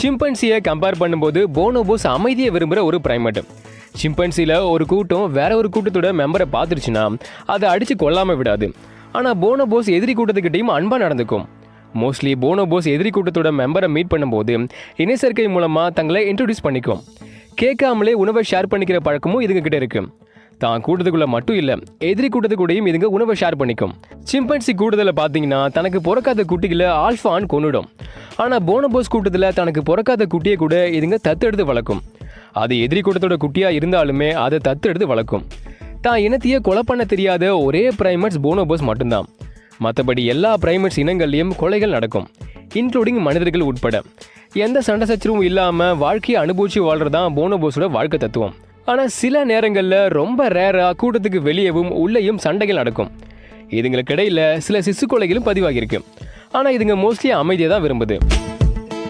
சிம்பன்சியை compare பண்ணும்போது போனோபோஸ் அமைதியை விரும்புகிற ஒரு பிரைமேட் சிம்பன்சியில் ஒரு கூட்டம் வேற ஒரு கூட்டத்தோட மெம்பரை பார்த்துருச்சுன்னா அதை அடித்து கொல்லாமல் விடாது. ஆனால் போனோபோஸ் எதிரி கூட்டத்துக்கிட்டையும் அன்பாக நடந்துக்கும். மோஸ்ட்லி போனோபோஸ் எதிரி கூட்டத்தோட மெம்பரை மீட் பண்ணும்போது இணைச்சேர்க்கை மூலமாக தங்களை இன்ட்ரடியூஸ் பண்ணிக்கும். கேட்காமலே உணவை ஷேர் பண்ணிக்கிற பழக்கமும் இதுங்ககிட்ட இருக்குது இருக்கு. தான் கூட்டத்துக்குள்ள மட்டும் இல்லை எதிரி கூட்டத்துக்கூடையும் இதுங்க உணவை ஷேர் பண்ணிக்கும். சிம்பன்சி கூட்டத்தில் பார்த்தீங்கன்னா தனக்கு பிறக்காத குட்டிகளை ஆல்ஃபான் கொண்டுடும் ஆனால் போனபோஸ் கூட்டத்தில் தனக்கு பிறக்காத குட்டியை கூட இதுங்க தத்தெடுத்து வளர்க்கும். அது எதிரி கூட்டத்தோட குட்டியாக இருந்தாலுமே அதை தத்தெடுத்து வளர்க்கும். தான் இனத்தையே கொலை பண்ண தெரியாத ஒரே பிரைமட்ஸ் போனோபோஸ் மட்டும்தான். மற்றபடி எல்லா பிரைமட்ஸ் இனங்கள்லையும் கொலைகள் நடக்கும். இன்க்ளூடிங் மனிதர்கள் உட்பட. எந்த சண்டை சச்சரவும் இல்லாமல் வாழ்க்கையை அனுபவிச்சு வாழ்கிறதான் போனோபோஸோட வாழ்க்கை தத்துவம். ஆனால் சில நேரங்களில் ரொம்ப ரேராக கூட்டத்துக்கு வெளியேவும் உள்ளேயும் சண்டைகள் நடக்கும். இதுங்களுக்கு இடையில் சில சிசு கொலைகளும் பதிவாகியிருக்கு. ஆனால் இதுங்க மோஸ்ட்லி அமைதியை தான் விரும்புது.